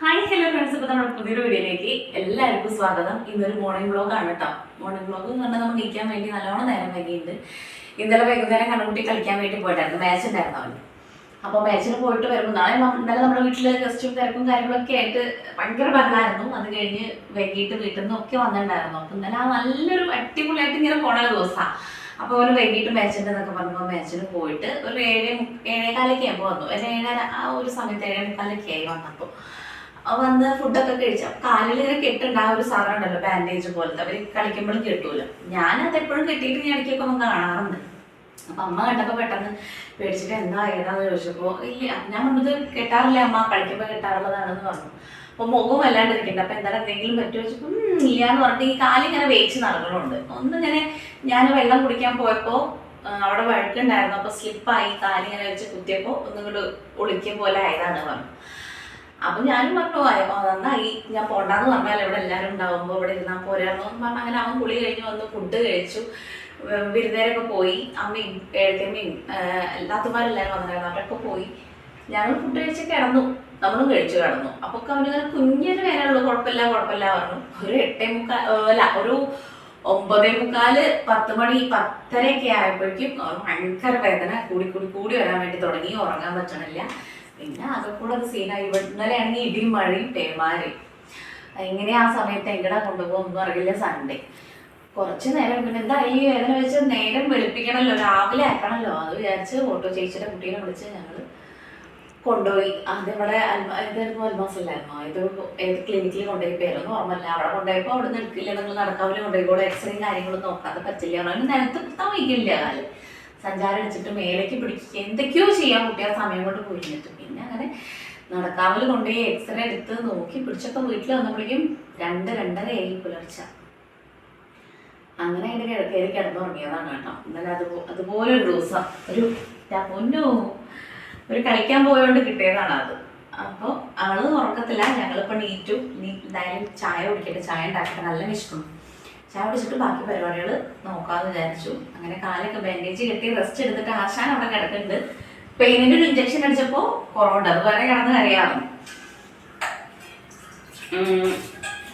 Hi hello friends ഇപ്പൊ നമ്മുടെ പുതിയൊരു വീഡിയോയിലേക്ക് എല്ലാവർക്കും സ്വാഗതം. ഇന്നൊരു മോർണിംഗ് വ്ളോഗ് ആണ് കേട്ടോ മോർണിംഗ് വ്ളോഗ് എന്ന് പറഞ്ഞാൽ നമ്മൾ നിൽക്കാൻ വേണ്ടി നല്ലോണം നേരം വൈകിയിട്ടുണ്ട്. ഇന്നലെ വൈകുന്നേരം കണ്ണുകുട്ടി കളിക്കാൻ വേണ്ടി പോയിട്ടായിരുന്നു. മാച്ച് ഉണ്ടായിരുന്നു അവന്. അപ്പോൾ മാച്ചിന് പോയിട്ട് വരുമ്പോൾ നാളെ ഇന്നലെ നമ്മുടെ വീട്ടിൽ ഗസ്റ്റും തിരക്കും കാര്യങ്ങളൊക്കെ ആയിട്ട് ഭയങ്കര ബഹളമായിരുന്നു അത് കഴിഞ്ഞ് വൈകിട്ട് വീട്ടിൽ നിന്നൊക്കെ വന്നിട്ടുണ്ടായിരുന്നു. അപ്പോൾ ഇന്നലെ നല്ലൊരു അടിപൊളിയായിട്ട് ഇങ്ങനെ പോണ ദിവസമാണ് അപ്പോൾ ഒരു വൈകിട്ട് മാച്ചിന്റെ എന്നൊക്കെ പറഞ്ഞപ്പോൾ മാച്ചിന് പോയിട്ട് ഒരു ഏഴ് ഏഴേകാലൊക്കെ ആകുമ്പോൾ വന്നു. ഒരു ഏഴര ആ ഒരു സമയത്ത് ഏഴേ മുക്കാലൊക്കെ ആയി വന്നപ്പോൾ വന്ന് ഫുഡൊക്കെ കഴിച്ച. കാലിൽ ഇങ്ങനെ കെട്ടണ്ട ആ ഒരു സാധനം ബാൻഡേജ് പോലത്തെ. അവർ കളിക്കുമ്പോഴും കെട്ടൂല. അത് എപ്പോഴും കെട്ടിയിട്ട് ഞാൻ ഇടയ്ക്കൊക്കെ ഒന്ന് കാണാറുണ്ട്. അപ്പൊ അമ്മ കണ്ടപ്പോ പെട്ടെന്ന് പേടിച്ചിട്ട് എന്താ ഏതാന്ന് ചോദിച്ചപ്പോ ഇല്ല ഞാൻ പറഞ്ഞത് കെട്ടാറില്ല അമ്മ? കളിക്കുമ്പോ കെട്ടാറുള്ളതാണെന്ന് പറഞ്ഞു. അപ്പൊ മുഖവും വല്ലാണ്ടിരിക്കണ്ട അപ്പൊ എന്താ എന്തെങ്കിലും പറ്റുമോ ചോദിച്ചപ്പോ "ഉം, ഇല്ല എന്ന് പറഞ്ഞിട്ട് ഈ കാലിങ്ങനെ വേച്ച് നടക്കണുണ്ട്. ഒന്നിങ്ങനെ ഞാൻ വെള്ളം കുടിക്കാൻ പോയപ്പോ അവിടെ വഴക്കുണ്ടായിരുന്നു. അപ്പൊ സ്ലിപ്പായി കാലിങ്ങനെ വെച്ച് കുത്തിയപ്പോ ഒന്നും കൂടെ ഒളിക്കുക പോലെ ആയതാണ് പറഞ്ഞു. അപ്പൊ ഞാനും പറഞ്ഞു "ആയോ, നന്നായി. ഞാൻ പോണ്ടാന്ന് പറഞ്ഞാൽ ഇവിടെ എല്ലാരും ഉണ്ടാവുമ്പോൾ ഇവിടെ ഇരുന്നാൽ പോരാന്ന് പറഞ്ഞു അങ്ങനെ അവൻ കുളി കഴിഞ്ഞ് വന്ന് ഫുഡ് കഴിച്ചു. വിരുന്നേരൊക്കെ പോയി. അമ്മയും ഏഴത്തമ്മയും എല്ലാത്തുമാരെല്ലാവരും വന്നിരുന്നു അവരൊക്കെ പോയി. ഞങ്ങൾ ഫുഡ് കഴിച്ച് കിടന്നു. നമ്മളും കഴിച്ചു കിടന്നു. അപ്പൊ അവനിങ്ങനെ കുഞ്ഞൊരു വേനുള്ളൂ കുഴപ്പമില്ല കുഴപ്പമില്ല പറഞ്ഞു. ഒരു എട്ടേ മുക്കാൽ അല്ല ഒരു ഒമ്പതേ മുക്കാൽ പത്ത് മണി പത്തരയൊക്കെ ആയപ്പോഴേക്കും ഭയങ്കര വേദന. കൂടി കൂടി കൂടി വരാൻ വേണ്ടി തുടങ്ങി. ഉറങ്ങാൻ പറ്റണില്ല. പിന്നെ അതൊക്കെ അത് സീനായി ഇന്നലെയാണെങ്കിൽ ഇടിയും മഴയും പേമാരി എങ്ങനെ ആ സമയത്ത് എങ്ങടാ കൊണ്ടുപോകും ഒന്നും അറിയില്ല സൺഡേ കുറച്ച് നേരം പിന്നെ എന്താ ഈ വേദന വെച്ച് നേരം വെളുപ്പിക്കണമല്ലോ രാവിലെ ആക്കണമല്ലോ അത് വിചാരിച്ച് ഓട്ടോ ചേച്ചിയുടെ കുട്ടീനെ വിളിച്ച് ഞങ്ങൾ കൊണ്ടുപോയി. അത് ഇവിടെ അൽമ ഇതായിരുന്നു അൽമാസല്ലായിരുന്നോ ഇത് ഏത് ക്ലിനിക്കിൽ കൊണ്ടുപോയി പേരൊന്നും ഓർമ്മല്ല അവിടെ കൊണ്ടുപോയപ്പോൾ അവിടെ നിന്ന് എടുക്കില്ല നിങ്ങൾ നടക്കാവില്ല കൊണ്ടുപോയിക്കോളെ. എക്സ്റേയും കാര്യങ്ങളും നോക്കാതെ പറ്റില്ല. അവിടെ നിലത്ത് കുത്താൻ വയ്ക്കില്ല. കാൽ സഞ്ചാരം അടിച്ചിട്ട് മേലേക്ക് പിടിക്കുക എന്തൊക്കെയോ ചെയ്യാൻ കുട്ടി ആ സമയം കൊണ്ട് പോയിരുന്നിട്ട് പിന്നെ അങ്ങനെ നടക്കാവിൽ കൊണ്ടുപോയി എക്സ്റേ എടുത്ത് നോക്കി പിടിച്ചൊക്കെ വീട്ടിൽ വന്നപ്പോഴേക്കും രണ്ട് രണ്ടര ആയി പുലർച്ചെ. അങ്ങനെ അതിന്റെ കയറി കിടന്നുറങ്ങിയതാണ് കേട്ടോ. ഇന്നലെ അത് അതുപോലെ ഒരു ദിവസം. ഒരു പൊന്നു. ഒരു കളിക്കാൻ പോയോണ്ട് കിട്ടിയതാണ് അത്. അപ്പോൾ അവൾ ഉറക്കത്തില്ല. ഞങ്ങളിപ്പോൾ നീറ്റു നീ എന്തായാലും ചായ കുടിക്കട്ടെ. ചായ ഉണ്ടാക്കട്ടെ. നല്ല വിശക്കും ചായ കുടിച്ചിട്ട് ബാക്കി പരിപാടികൾ നോക്കാമെന്ന് വിചാരിച്ചു. അങ്ങനെ കാലൊക്കെ ബാൻഡേജ് കെട്ടി റെസ്റ്റ് എടുത്തിട്ട് ആശാൻ അവിടെ കിടക്കുന്നുണ്ട് പെയിനിന്റെ ഒരു ഇഞ്ചക്ഷൻ അടിച്ചപ്പോൾ കുറവുണ്ട് അത് വരെ കിടന്ന് കരയാറും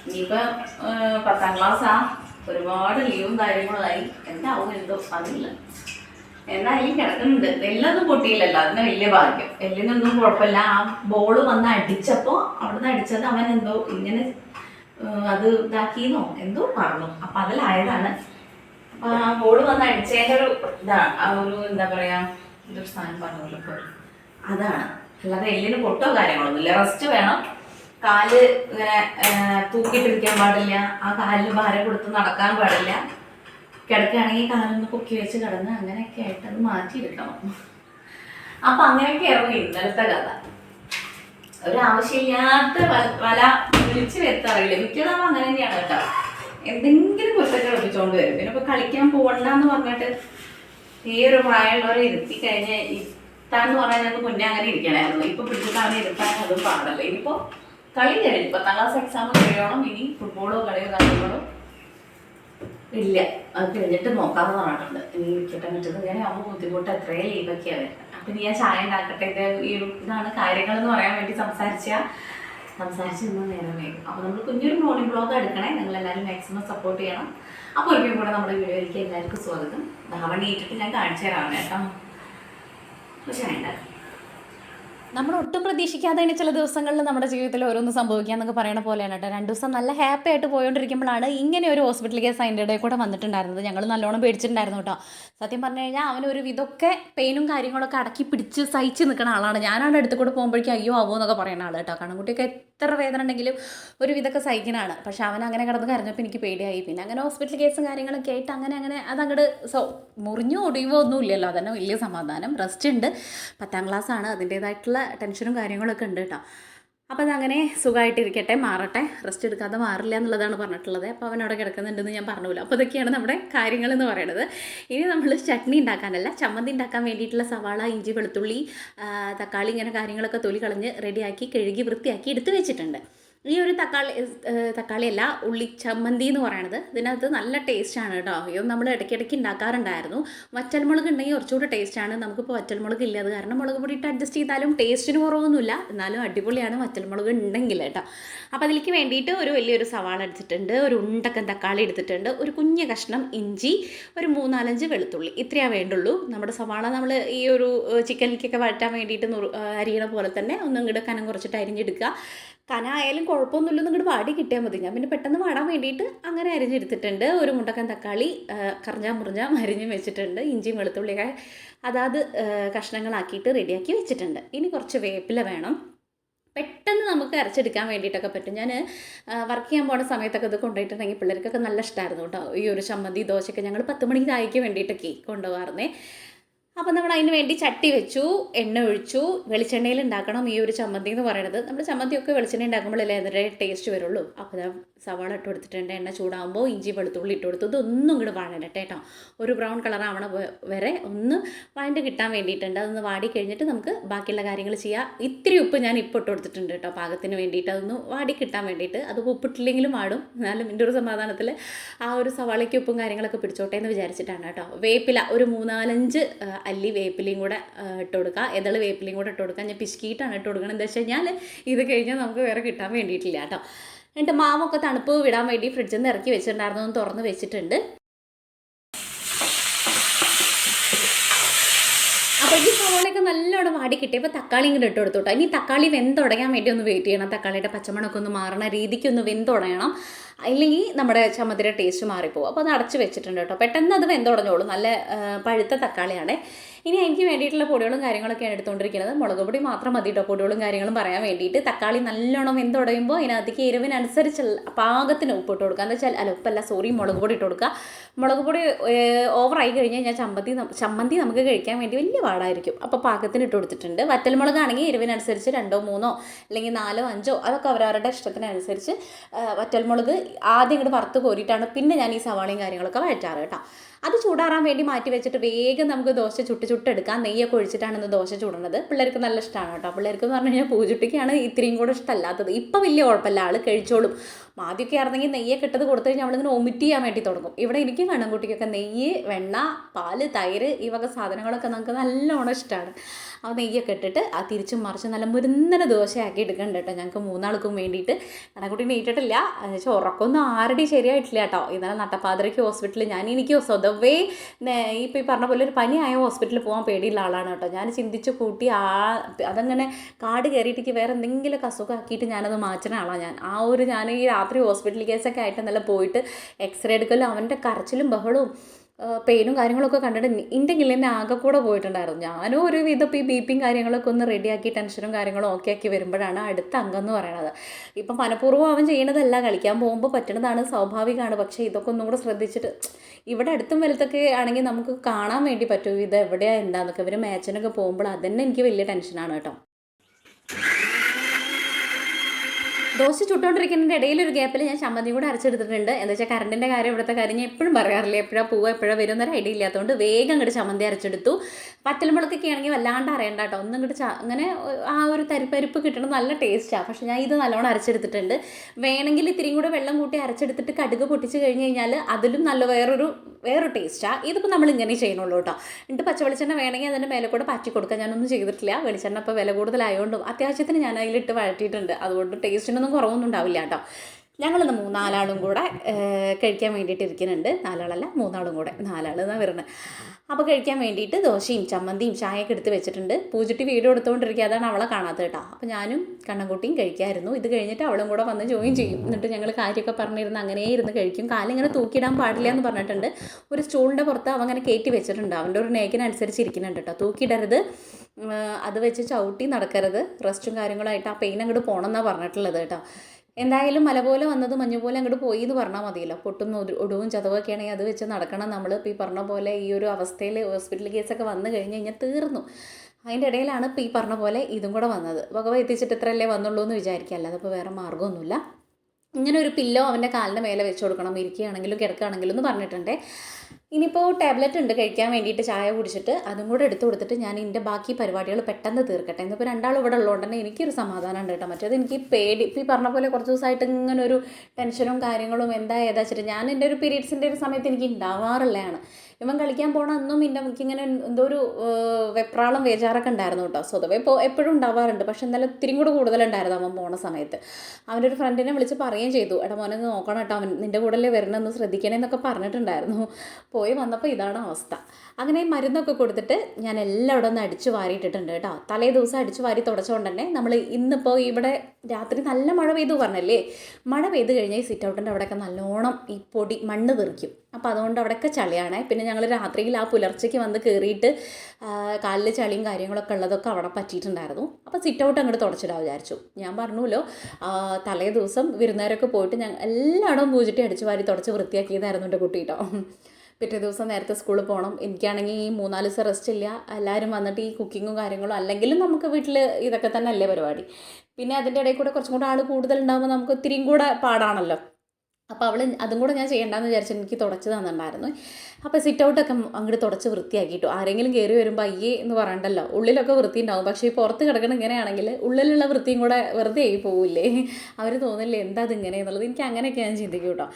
ഇനിയിപ്പോ പത്താം ക്ലാസ് ആ ഒരുപാട് ലീവും കാര്യങ്ങളായി എന്താവും എന്തോ അറിയില്ല. എന്നാലും കിടക്കുന്നുണ്ട്. എല്ലൊന്നും പൊട്ടിയില്ലല്ലോ. അതിന് വലിയ ഭാഗ്യം. എല്ലിനൊന്നും കുഴപ്പമില്ല. ആ ബോൾ വന്ന് അടിച്ചപ്പോ അവിടുന്ന് അടിച്ചത് അവൻ എന്തോ ഇങ്ങനെ അത് ഇതാക്കിയെന്നോ? എന്തോ പറഞ്ഞു. അപ്പൊ അതിലായതാണ്. അപ്പൊ ആ ബോൾ വന്ന് അടിച്ചതിന്റെ ഒരു ഇതാണ്. ആ ഒരു എന്താ പറയാ അതാണ്. അല്ലാതെ എല്ലിന് പൊട്ടോ കാര്യങ്ങളൊന്നുമില്ല റെസ്റ്റ് വേണം. കാൽ ഇങ്ങനെ തൂക്കിയിട്ടിരിക്കാൻ പാടില്ല. ആ കാലിന് ഭാരം കൊടുത്ത് നടക്കാൻ പാടില്ല. കിടക്കുകയാണെങ്കിൽ കാലൊന്ന് പൊക്കി വെച്ച് കിടന്ന് അങ്ങനെയൊക്കെ ആയിട്ട് അത് മാറ്റിയെടുക്കണം. അപ്പൊ അങ്ങനെയൊക്കെ ആയിരുന്നു ഇന്നലത്തെ കഥ. ഒരു ആവശ്യമില്ലാത്ത വല- വല വിളിച്ചു വരുത്താറില്ല മിക്കതാവും അങ്ങനെ തന്നെയാണ് കേട്ടോ. എന്തെങ്കിലും കുറ്റൊക്കെ ഒപ്പിച്ചോണ്ട് വരും. പിന്നെ ഇപ്പൊ കളിക്കാൻ പോകണ്ടെന്ന് പറഞ്ഞിട്ട് ഈ ഒരു പ്രായമുള്ളവരെ ഇരുത്തി കഴിഞ്ഞ് ഇരുത്താന്ന് പറഞ്ഞാൽ ഞങ്ങൾക്ക് മുന്നേ അങ്ങനെ ഇരിക്കണമായിരുന്നു ഇപ്പൊ പിടിച്ചിട്ടാണ് ഇരുത്താൻ അതും പാടല്ല. ഇനിയിപ്പോ കളി കഴിഞ്ഞു പത്താം ക്ലാസ് എക്സാം കഴിയണം. ഇനി ഫുട്ബോളോ കളിയോ കാര്യങ്ങളോ ഇല്ല. അത് കഴിഞ്ഞിട്ട് നോക്കാന്ന് പറഞ്ഞിട്ടുണ്ട്. ഇനി ഇരിക്കട്ടെ മറ്റത് ഇങ്ങനെ ആവുമ്പോൾ ബുദ്ധിമുട്ട് എത്രയും ലീവൊക്കെയാണ് അപ്പൊ ഇനി ഞാൻ ചായ ഉണ്ടാക്കട്ടെ. ഇത് ഈ ഇതാണ് കാര്യങ്ങൾ എന്ന് പറയാൻ വേണ്ടി സംസാരിച്ച സംസാരിച്ച് ഇന്ന് നേരം വേഗം അപ്പൊ നമ്മൾ കുഞ്ഞൊരു മോർണിംഗ് ബ്ലോഗ് എടുക്കണേ. നിങ്ങൾ എല്ലാവരും മാക്സിമം സപ്പോർട്ട് ചെയ്യണം. അപ്പോൾ ഒരിക്കലും കൂടെ നമ്മുടെ വീഡിയോയിലേക്ക് എല്ലാവർക്കും സ്വാഗതം. ധാവണി ഇട്ടിട്ട് ഞാൻ കാണിച്ചു തരാം കേട്ടോ. പക്ഷേ ഉണ്ടാക്കാം. നമ്മൾ ഒട്ടും പ്രതീക്ഷിക്കാതെ തന്നെ ചില ദിവസങ്ങളിൽ നമ്മുടെ ജീവിതത്തിൽ ഓരോന്ന് സംഭവിക്കുക എന്നൊക്കെ പറയണ പോലെയാണ് കേട്ടോ. രണ്ട് ദിവസം നല്ല ഹാപ്പി ആയിട്ട് പോയോണ്ടിരിക്കുമ്പോഴാണ് ഇങ്ങനെ ഒരു ഹോസ്പിറ്റൽ കേസ് ഇടയിൽ കൂടെ വന്നിട്ടുണ്ടായിരുന്നത്. ഞങ്ങൾ നല്ലോണം പേടിച്ചിട്ടുണ്ടായിരുന്നു കേട്ടോ. സത്യം പറഞ്ഞു കഴിഞ്ഞാൽ അവനൊരു വിധമൊക്കെ പെയിനും കാര്യങ്ങളൊക്കെ അടക്കി പിടിച്ച് സഹിച്ച് നിൽക്കുന്ന ആളാണ്. ഞാനാണ് അടുത്ത് കൂടെ പോകുമ്പോഴേക്കും അയ്യോ ആവോ എന്നൊക്കെ പറയുന്ന ആൾ കേട്ടോ. കണ്ണുകുട്ടിയൊക്കെ എത്ര വേദന ഉണ്ടെങ്കിലും ഒരു വിധമൊക്കെ സഹിക്കുന്നതാണ് പക്ഷെ അവൻ അങ്ങനെ കിടന്ന് കരഞ്ഞപ്പോൾ എനിക്ക് പേടിയായി. പിന്നെ അങ്ങനെ ഹോസ്പിറ്റൽ കേസും കാര്യങ്ങളൊക്കെ ആയിട്ട് അങ്ങനെ അങ്ങനെ അതങ്ങോട്ട് സോ മുറിഞ്ഞു ഒടിവോ ഒന്നും ഇല്ലല്ലോ. അതന്നെ വലിയ സമാധാനം. റെസ്റ്റ് ഉണ്ട്. പത്താം ക്ലാസ് ആണ് അതിന്റേതായിട്ടുള്ള ടെൻഷനും കാര്യങ്ങളൊക്കെ ഉണ്ട് കേട്ടോ. അപ്പോൾ അതങ്ങനെ സുഖമായിട്ടിരിക്കട്ടെ മാറട്ടെ. റെസ്റ്റ് എടുക്കാതെ മാറില്ല എന്നുള്ളതാണ് പറഞ്ഞിട്ടുള്ളത്. അപ്പോൾ അവനവിടെ കിടക്കുന്നുണ്ടെന്ന് ഞാൻ പറഞ്ഞില്ല അപ്പോൾ ഇതൊക്കെയാണ് നമ്മുടെ കാര്യങ്ങൾ എന്ന് പറയുന്നത് ഇനി നമ്മൾ ചട്നി ഉണ്ടാക്കാനല്ല ചമ്മന്തി ഉണ്ടാക്കാൻ വേണ്ടിയിട്ടുള്ള സവാള ഇഞ്ചി വെളുത്തുള്ളി തക്കാളി ഇങ്ങനെ കാര്യങ്ങളൊക്കെ തൊലി കളഞ്ഞ് റെഡിയാക്കി കഴുകി വൃത്തിയാക്കി എടുത്ത് വെച്ചിട്ടുണ്ട്. ഈ ഒരു തക്കാളി തക്കാളി തക്കാളിയല്ല ഉള്ളി ചമ്മന്തി എന്ന് പറയണത്. ഇതിനകത്ത് നല്ല ടേസ്റ്റാണ് കേട്ടോ ഇത് നമ്മൾ ഇടയ്ക്കിടയ്ക്ക് ഉണ്ടാക്കാറുണ്ടായിരുന്നു വറ്റൽമുളക് ഉണ്ടെങ്കിൽ കുറച്ചുകൂടെ ടേസ്റ്റാണ് നമുക്കിപ്പോൾ വറ്റൽമുളക് ഇല്ല അത് കാരണം മുളക് പൊടി ഇട്ട് അഡ്ജസ്റ്റ് ചെയ്താലും ടേസ്റ്റിന് കുറവൊന്നുമില്ല എന്നാലും അടിപൊളിയാണ് വറ്റൽമുളക് ഉണ്ടെങ്കിൽ കേട്ടോ അപ്പോൾ അതിലേക്ക് വേണ്ടിയിട്ട് ഒരു വലിയൊരു സവാള എടുത്തിട്ടുണ്ട് ഒരു ഉണ്ടക്കൻ തക്കാളി എടുത്തിട്ടുണ്ട് ഒരു കുഞ്ഞ് കഷ്ണം ഇഞ്ചി ഒരു മൂന്നാലഞ്ച് വെളുത്തുള്ളി. ഇത്രയേ വേണ്ടുള്ളൂ. നമ്മുടെ സവാള നമ്മൾ ഈ ഒരു ചിക്കനിലേക്കൊക്കെ വഴറ്റാൻ വേണ്ടിയിട്ട് അരിയണ പോലെ തന്നെ ഒന്നും ഇങ്ങോട്ട് കനം കുറച്ചിട്ട് അരിഞ്ഞെടുക്കുക. കന ആയാലും കുഴപ്പമൊന്നുമില്ല ഇങ്ങോട്ട് വാടി കിട്ടിയാൽ മതി. ഞാൻ പിന്നെ പെട്ടെന്ന് വാടാൻ വേണ്ടിയിട്ട് അങ്ങനെ അരിഞ്ഞെടുത്തിട്ടുണ്ട്. ഒരു മുണ്ടക്കൻ തക്കാളി കറഞ്ഞാ മുറിഞ്ഞാ അരിഞ്ഞ് വെച്ചിട്ടുണ്ട്. ഇഞ്ചിയും വെളുത്തുള്ളിയൊക്കെ അതാത് കഷ്ണങ്ങളാക്കിയിട്ട് റെഡിയാക്കി വെച്ചിട്ടുണ്ട്. ഇനി കുറച്ച് വേപ്പില വേണം. പെട്ടെന്ന് നമുക്ക് അരച്ചെടുക്കാൻ വേണ്ടിയിട്ടൊക്കെ പറ്റും. ഞാൻ വർക്ക് ചെയ്യാൻ പോകുന്ന സമയത്തൊക്കെ ഇത് കൊണ്ടുപോയിട്ടുണ്ടെങ്കിൽ പിള്ളേർക്കൊക്കെ നല്ല ഇഷ്ടമായിരുന്നു കേട്ടോ. ഈ ഒരു ചമ്മന്തി ദോശയൊക്കെ ഞങ്ങൾ പത്ത് മണിക്ക് ചായക്ക് വേണ്ടിയിട്ടൊക്കെ കൊണ്ടുപോകാറുന്നേ. അപ്പോൾ നമ്മൾ അതിന് വേണ്ടി ചട്ടി വെച്ചു എണ്ണ ഒഴിച്ചു. വെളിച്ചെണ്ണയിൽ ഉണ്ടാക്കണം ഈ ഒരു ചമ്മന്തി എന്ന് പറയുന്നത്. നമ്മൾ ചമ്മന്തിയൊക്കെ വെളിച്ചെണ്ണ ഉണ്ടാക്കുമ്പോഴല്ലേ അതിന്റെ ടേസ്റ്റ് വരുള്ളൂ. അപ്പോൾ ഞാൻ സവാള ഇട്ട് കൊടുത്തിട്ടുണ്ട്. എണ്ണ ചൂടാകുമ്പോൾ ഇഞ്ചി വെളുത്തുള്ളി ഇട്ട് കൊടുത്തു. ഇതൊന്നും ഇങ്ങോട്ട് വാഴണ്ട കേട്ടോ. ഒരു ബ്രൗൺ കളർ ആവണ വരെ ഒന്ന് വഴണ്ട് കിട്ടാൻ വേണ്ടിയിട്ടുണ്ട്. അതൊന്ന് വാടി കഴിഞ്ഞിട്ട് നമുക്ക് ബാക്കിയുള്ള കാര്യങ്ങൾ ചെയ്യാം. ഇത്തിരി ഉപ്പ് ഞാൻ ഇപ്പോൾ ഇട്ട് കൊടുത്തിട്ടുണ്ട് കേട്ടോ. പാകത്തിന് വേണ്ടിയിട്ട് അതൊന്ന് വാടി കിട്ടാൻ വേണ്ടിയിട്ട്. അത് ഉപ്പിട്ടില്ലെങ്കിലും വാടും. എന്നാലും എന്റെ ഒരു സമാധാനത്തിൽ ആ ഒരു സവാളയ്ക്ക് ഉപ്പും കാര്യങ്ങളൊക്കെ പിടിച്ചോട്ടെ എന്ന് വിചാരിച്ചിട്ടാണ് കേട്ടോ. വേപ്പില ഒരു മൂന്നാലഞ്ച് അല്ലി വേപ്പിലയും കൂടെ ഇട്ട് കൊടുക്കുക ഇതൾ വേപ്പിലയും കൂടെ ഇട്ട് കൊടുക്കുക ഞാൻ പിശുക്കിയിട്ടാണ് ഇട്ട് കൊടുക്കുന്നത് എന്താ വെച്ച് കഴിഞ്ഞാൽ ഇത് കഴിഞ്ഞാൽ നമുക്ക് വേറെ കിട്ടാൻ വേണ്ടിയിട്ടില്ല കേട്ടോ. എന്നിട്ട് മാവൊക്കെ തണുപ്പ് വിടാൻ വേണ്ടി ഫ്രിഡ്ജിൽ നിന്ന് ഇറക്കി വെച്ചിട്ടുണ്ടായിരുന്നു. ഒന്ന് തുറന്ന് വെച്ചിട്ടുണ്ട്. അപ്പോൾ ഈ സവാളയൊക്കെ നല്ലോണം വാടി കിട്ടിയപ്പോൾ തക്കാളി ഇങ്ങനെ ഇട്ട് കൊടുത്തു കേട്ടോ. ഇനി തക്കാളി വെന്തുടയാൻ വേണ്ടി ഒന്ന് വെയിറ്റ് ചെയ്യണം. തക്കാളിയുടെ പച്ചമണമൊക്കെ ഒന്ന് മാറണ രീതിക്ക് ഒന്ന് വെന്തുടയണം ഇല്ലെങ്കിൽ നമ്മുടെ ചമ്മന്തിയുടെ ടേസ്റ്റ് മാറിപ്പോകും അപ്പോൾ അത് അടച്ച് വെച്ചിട്ടുണ്ട് കേട്ടോ. പെട്ടെന്ന് അത് വെന്തുടഞ്ഞോളൂ നല്ല പഴുത്ത തക്കാളിയാണ്. ഇനി എനിക്ക് വേണ്ടിയിട്ടുള്ള പൊടികളും കാര്യങ്ങളൊക്കെയാണ് എടുത്തുകൊണ്ടിരിക്കുന്നത്. മുളക് പൊടി മാത്രം മതി കേട്ടോ. പൊടികളും കാര്യങ്ങളും പറയാൻ വേണ്ടിയിട്ട്. തക്കാളി നല്ലോണം വെന്തുടയുമ്പോൾ അതിനകത്തേക്ക് എരിവിനനുസരിച്ച് പാകത്തിന് ഉപ്പ് ഇട്ട് കൊടുക്കുക. എന്താ വെച്ചാൽ അല്ല ഉപ്പല്ല സോറി മുളക് പൊടി ഇട്ട് കൊടുക്കുക. മുളക് പൊടി ഓവറായി കഴിഞ്ഞ് കഴിഞ്ഞാൽ ചമ്മന്തി ചമ്മന്തി നമുക്ക് കഴിക്കാൻ വേണ്ടി വലിയ പാടായിരിക്കും. അപ്പോൾ പാകത്തിന് ഇട്ട് കൊടുത്തിട്ടുണ്ട്. വറ്റൽമുളകാണെങ്കിൽ എരിവിനനുസരിച്ച് രണ്ടോ മൂന്നോ അല്ലെങ്കിൽ നാലോ അഞ്ചോ അതൊക്കെ അവരവരുടെ ഇഷ്ടത്തിനനുസരിച്ച് വറ്റൽമുളക് ആദ്യം ഇങ്ങോട്ട് വറുത്ത് കോരിയിട്ടാണ് പിന്നെ ഞാൻ ഈ സവാളയും കാര്യങ്ങളൊക്കെ വഴറ്റാറ് കേട്ടോ. അത് ചൂടാറാൻ വേണ്ടി മാറ്റി വെച്ചിട്ട് വേഗം നമുക്ക് ദോശ ചുട്ട് ചുട്ടെടുക്കാം. നെയ്യൊക്കെ ഒഴിച്ചിട്ടാണ് ഇന്ന് ദോശ ചുടുന്നത് പിള്ളേർക്ക് നല്ല ഇഷ്ടമാണ് കേട്ടോ. പിള്ളേർക്ക് എന്ന് പറഞ്ഞു കഴിഞ്ഞാൽ പൂജുട്ടിക്കാണ് ഇത്രയും കൂടെ ഇഷ്ടമല്ലാത്തത്. ഇപ്പം വലിയ കുഴപ്പമില്ല. ആൾ കഴിച്ചോളും. ആദ്യമൊക്കെ ആയിരുന്നെങ്കിൽ നെയ്യൊക്കെ ഇട്ടത് കൊടുത്തു കഴിഞ്ഞാൽ അവളിങ്ങനെ ഒമിറ്റ് ചെയ്യാൻ വേണ്ടി തുടങ്ങും. ഇവിടെ എനിക്കും കണ്ണൻകുട്ടിക്കൊക്കെ നെയ്യ് വെണ്ണ പാൽ തൈര് ഈ വക സാധനങ്ങളൊക്കെ നമുക്ക് നല്ലോണം ഇഷ്ടമാണ് ആ നെയ്യൊക്കെ ഇട്ടിട്ട് ആ തിരിച്ചും മറിച്ച് നല്ല മുരുന്നന ദോശയാക്കി എടുക്കണ്ട കേട്ടോ. ഞങ്ങൾക്ക് മൂന്നാൾക്കും വേണ്ടിയിട്ട്. കണ്ണൻകുട്ടി നീറ്റിട്ടില്ല എന്നുവെച്ചാൽ ഉറക്കമൊന്നും ആരുടെയും ശരിയായിട്ടില്ല കേട്ടോ. ഇന്നലെ നട്ടപ്പാതിരയ്ക്ക് ഹോസ്പിറ്റലിൽ ഞാൻ എനിക്ക് സ്വതവേ നേ- ഇപ്പം ഈ പറഞ്ഞ പോലെ ഒരു പനിയായ ഹോസ്പിറ്റലിൽ പോകാൻ പേടിയുള്ള ആളാണ് കേട്ടോ. ഞാൻ ചിന്തിച്ച് കൂട്ടി ആ അതങ്ങനെ കാട് കയറിയിട്ടേക്ക് വേറെ എന്തെങ്കിലുമൊക്കെ അസുഖമാക്കിയിട്ട് ഞാനത് മാറ്റുന്ന ആളാണ് ഞാൻ. ആ ഒരു ഞാൻ ഈ രാത്രി ഹോസ്പിറ്റൽ കേസൊക്കെ ആയിട്ട് നല്ല പോയിട്ട് എക്സ്റേ എടുക്കലും അവന്റെ കരച്ചിലും ബഹളവും പെയിനും കാര്യങ്ങളൊക്കെ കണ്ടിട്ട് എന്റെ കിള്ളിന്റെ ആകെ കൂടെ പോയിട്ടുണ്ടായിരുന്നു. ഞാനും ഒരു വിധം ഈ ബി പിയും കാര്യങ്ങളൊക്കെ ഒന്ന് റെഡിയാക്കി ടെൻഷനും കാര്യങ്ങളും ഒക്കെ ആക്കി വരുമ്പോഴാണ് അടുത്ത അംഗം എന്ന് പറയണത്. ഇപ്പം മനഃപൂർവം അവൻ ചെയ്യണതല്ല കളിക്കാൻ പോകുമ്പോൾ പറ്റണതാണ് സ്വാഭാവികമാണ് പക്ഷേ ഇതൊക്കെ ഒന്നും കൂടെ ശ്രദ്ധിച്ചിട്ട് ഇവിടെ അടുത്തും വലുത്തൊക്കെ ആണെങ്കിൽ നമുക്ക് കാണാൻ വേണ്ടി പറ്റും. ഇത് എവിടെയാണ് എന്താന്നൊക്കെ. ഇവർ മാച്ചിനൊക്കെ പോകുമ്പോൾ അതന്നെ എനിക്ക് വലിയ ടെൻഷനാണ് കേട്ടോ. ദോശ ചുട്ടുകൊണ്ടിരിക്കുന്നതിന്റെ ഇടയിൽ ഒരു ഗ്യാപ്പിൽ ഞാൻ ചമ്മന്തി കൂടെ അരച്ചെടുത്തിട്ടുണ്ട്. എന്താ വെച്ചാൽ കറണ്ടിന്റെ കാര്യം ഇവിടുത്തെ കാര്യം ഞാൻ എപ്പോഴും പറയാറില്ല? എപ്പോഴാണ് പോവുക എപ്പോഴാണ് വരും എന്നൊരു ഐഡിയ ഇല്ലാത്തതുകൊണ്ട് വേഗം അങ്ങോട്ട് ചമ്മന്തി അരച്ചെടുത്തു. പത്തലമുളക്കൊക്കെ ആണെങ്കിൽ വല്ലാണ്ട് അറിയണ്ട കേട്ടോ. ഒന്നും ഇങ്ങോട്ട് അങ്ങനെ ആ ഒരു തരിപ്പരിപ്പ് കിട്ടണം നല്ല ടേസ്റ്റാണ് പക്ഷേ ഞാൻ ഇത് നല്ലോണം അരച്ചെടുത്തിട്ടുണ്ട്. വേണമെങ്കിൽ ഇത്തിരിയും കൂടെ വെള്ളം കൂട്ടി അരച്ചെടുത്തിട്ട് കടുക് പൊട്ടിച്ച് കഴിഞ്ഞ് കഴിഞ്ഞാൽ അതിലും നല്ല വേറൊരു വേറൊരു ടേസ്റ്റാണ് ഇതിപ്പോൾ നമ്മൾ ഇങ്ങനെ ചെയ്യണുള്ളൂ കേട്ടോ. എന്നിട്ട് പച്ച വെളിച്ചെണ്ണ വേണമെങ്കിൽ അതിന്റെ മേലെ കൂടെ പറ്റി കൊടുക്കാൻ ഞാനൊന്നും ചെയ്തിട്ടില്ല. വെളിച്ചെണ്ണ ഇപ്പോൾ വില കൂടുതലായതുകൊണ്ടും അത്യാവശ്യത്തിന് ഞാൻ അതിലിട്ട് വഴറ്റിയിട്ടുണ്ട്. അതുകൊണ്ട് ടേസ്റ്റിനൊന്നും കുറവൊന്നും ഉണ്ടാവില്ല കേട്ടോ. ഞങ്ങളിന്ന് മൂന്നാലാളും കൂടെ കഴിക്കാൻ വേണ്ടിയിട്ട് ഇരിക്കുന്നുണ്ട്. നാലാളല്ല മൂന്നാളും കൂടെ. നാലാൾ എന്നാണ് വരുന്നത് അപ്പോൾ കഴിക്കാൻ വേണ്ടിയിട്ട് ദോശയും ചമ്മന്തിയും ചായയൊക്കെ എടുത്ത് വെച്ചിട്ടുണ്ട്. പൂജിട്ടി വീട് എടുത്തുകൊണ്ടിരിക്കുക അതാണ് അവളെ കാണാത്തത് കേട്ടോ. അപ്പോൾ ഞാനും കണ്ണൻകുട്ടിയും കഴിക്കായിരുന്നു. ഇത് കഴിഞ്ഞിട്ട് അവളും കൂടെ വന്ന് ജോയിൻ ചെയ്യും. എന്നിട്ട് ഞങ്ങൾ കാര്യമൊക്കെ പറഞ്ഞിരുന്ന് അങ്ങനെ ഇരുന്ന് കഴിക്കും. കാലിങ്ങനെ തൂക്കിയിടാൻ പാടില്ല എന്ന് പറഞ്ഞിട്ടുണ്ട്. ഒരു സ്റ്റൂളിന്റെ പുറത്ത് അവൻ അങ്ങനെ കയറ്റി വെച്ചിട്ടുണ്ട്. അവന്റെ ഒരു നേക്കിനനുസരിച്ച് ഇരിക്കുന്നുണ്ട് കേട്ടോ. തൂക്കിയിടരുത്. അത് വെച്ച് ചവിട്ടി നടക്കരുത്. റെസ്റ്റും കാര്യങ്ങളായിട്ട് ആ പെയിൻ അങ്ങോട്ട് പോകണം എന്നാണ് പറഞ്ഞിട്ടുള്ളത് കേട്ടോ. എന്തായാലും മല പോലെ വന്നത് മഞ്ഞ് പോലെ അങ്ങോട്ട് പോയി എന്ന് പറഞ്ഞാൽ മതിയല്ലോ. പൊട്ടും ഒടുവും ചതവൊക്കെ ആണെങ്കിൽ അത് വെച്ച് നടക്കണം. നമ്മൾ ഇപ്പോൾ ഈ പറഞ്ഞ പോലെ ഈ ഒരു അവസ്ഥയിൽ ഹോസ്പിറ്റൽ കേസൊക്കെ വന്നു കഴിഞ്ഞ് കഴിഞ്ഞാൽ തീർന്നു. അതിന്റെ ഇടയിലാണ് ഇപ്പോൾ ഈ പറഞ്ഞ പോലെ ഇതും കൂടെ വന്നത്. ഭഗവാൻ എത്തിച്ചിട്ട് ഇത്രയല്ലേ വന്നുള്ളൂ എന്ന് വിചാരിക്കുക അല്ലാതെ ഇപ്പോൾ വേറെ മാർഗമൊന്നുമില്ല. ഇങ്ങനെ ഒരു പില്ലോ അവന്റെ കാലിന്റെ മേലെ വെച്ച് കൊടുക്കണം ഇരിക്കുകയാണെങ്കിലും കിടക്കുകയാണെങ്കിലും എന്ന് പറഞ്ഞിട്ടുണ്ട്. ഇനിയിപ്പോൾ ടാബ്ലറ്റ് ഉണ്ട് കഴിക്കാൻ വേണ്ടിയിട്ട് ചായ കുടിച്ചിട്ട് അതും കൂടെ എടുത്തു കൊടുത്തിട്ട് ഞാൻ എന്റെ ബാക്കി പരിപാടികൾ പെട്ടെന്ന് തീർക്കട്ടെ. ഇന്നിപ്പോൾ രണ്ടാൾ ഇവിടെ ഉള്ളതുകൊണ്ട് തന്നെ എനിക്കൊരു സമാധാനം ഉണ്ട് കേട്ടോ. മറ്റേത് എനിക്ക് പേടി. ഇപ്പോൾ ഈ പറഞ്ഞ പോലെ കുറച്ച് ദിവസമായിട്ട് ഇങ്ങനെ ഒരു ടെൻഷനും കാര്യങ്ങളും എന്താ ഏതാ വെച്ചിട്ട് ഞാൻ എന്റെ ഒരു പീരീഡ്സിന്റെ ഒരു സമയത്ത് എനിക്ക് ഉണ്ടാവാറുള്ളതാണ് ഇവൻ കളിക്കാൻ പോണ അന്നും എന്റെ ഇങ്ങനെ എന്തോ ഒരു വെപ്രാളം വേജാറൊക്കെ ഉണ്ടായിരുന്നു കേട്ടോ സ്വതവേ ഇപ്പോൾ എപ്പോഴും ഉണ്ടാവാറുണ്ട്. പക്ഷെ എന്നാലും ഇത്തിരി കൂടെ കൂടുതലുണ്ടായിരുന്നു അവൻ പോണ സമയത്ത്. അവന്റെ ഒരു ഫ്രണ്ടിനെ വിളിച്ച് പറയുകയും ചെയ്തു. എടാ മോനെ നോക്കണം കേട്ടോ അവൻ നിന്റെ കൂടെയല്ലേ വരണമെന്ന് ശ്രദ്ധിക്കണേ എന്നൊക്കെ പറഞ്ഞിട്ടുണ്ടായിരുന്നു. പോയി വന്നപ്പോൾ ഇതാണ് അവസ്ഥ. അങ്ങനെ മരുന്നൊക്കെ കൊടുത്തിട്ട് ഞാൻ എല്ലാം ഇവിടെ ഒന്ന് അടിച്ചു വാരിയിട്ടിട്ടുണ്ട് കേട്ടോ തലേ ദിവസം അടിച്ചു വാരി തുടച്ചുകൊണ്ട് തന്നെ നമ്മൾ ഇന്നിപ്പോൾ ഇവിടെ രാത്രി നല്ല മഴ പെയ്തു പറഞ്ഞല്ലേ? മഴ പെയ്ത് കഴിഞ്ഞാൽ ഈ സിറ്റ് ഔട്ടിന്റെ അവിടെയൊക്കെ നല്ലോണം ഈ പൊടി മണ്ണ് തെറിക്കും. അപ്പോൾ അതുകൊണ്ട് അവിടെയൊക്കെ ചളിയാണ്. പിന്നെ ഞങ്ങൾ രാത്രിയിൽ ആ പുലർച്ചയ്ക്ക് വന്ന് കയറിയിട്ട് കാലിൽ ചളിയും കാര്യങ്ങളൊക്കെ ഉള്ളതൊക്കെ അവിടെ പറ്റിയിട്ടുണ്ടായിരുന്നു. അപ്പോൾ സിറ്റ് ഔട്ട് അങ്ങോട്ട് തുടച്ചിടാൻ വിചാരിച്ചു. ഞാൻ പറഞ്ഞല്ലോ തലേ ദിവസം വിരുന്നേരൊക്കെ പോയിട്ട് ഞാൻ എല്ലായിടവും പൂജിട്ട് അടിച്ചു വാരി തുടച്ച് വൃത്തിയാക്കിയതായിരുന്നു എന്റെ കുട്ടി കേട്ടോ പിറ്റേ ദിവസം നേരത്തെ സ്കൂളിൽ പോകണം എനിക്കാണെങ്കിൽ ഈ മൂന്നാൽ ദിവസം റെസ്റ്റ് ഇല്ല. എല്ലാവരും വന്നിട്ട് ഈ കുക്കിങ്ങും കാര്യങ്ങളും അല്ലെങ്കിലും നമുക്ക് വീട്ടിൽ ഇതൊക്കെ തന്നെ അല്ലേ പരിപാടി. പിന്നെ അതിന്റെ ഇടയിൽ കൂടെ കുറച്ചും കൂടെ ആൾ കൂടുതലുണ്ടാകുമ്പോൾ നമുക്ക് ഇത്തിരിയും കൂടെ പാടാണല്ലോ. അപ്പോൾ അവൾ അതും കൂടെ ഞാൻ ചെയ്യണ്ടെന്ന് വിചാരിച്ചു എനിക്ക് തുടച്ച് തന്നിട്ടുണ്ടായിരുന്നു. അപ്പോൾ സിറ്റ് ഔട്ടൊക്കെ അങ്ങോട്ട് തുടച്ച് വൃത്തിയാക്കിയിട്ടു. ആരെങ്കിലും കയറി വരുമ്പോൾ അയ്യേ എന്ന് പറയണ്ടല്ലോ. ഉള്ളിലൊക്കെ വൃത്തി ഉണ്ടാവും. പക്ഷേ ഈ പുറത്ത് കിടക്കണം ഇങ്ങനെയാണെങ്കിൽ ഉള്ളിലുള്ള വൃത്തിയും കൂടെ വെറുതെ ആയി പോവില്ലേ? അവർ തോന്നില്ലേ എന്താ അതിങ്ങനെ എന്നുള്ളത്? എനിക്ക് അങ്ങനെയൊക്കെ ഞാൻ ചിന്തിക്കും കേട്ടോ.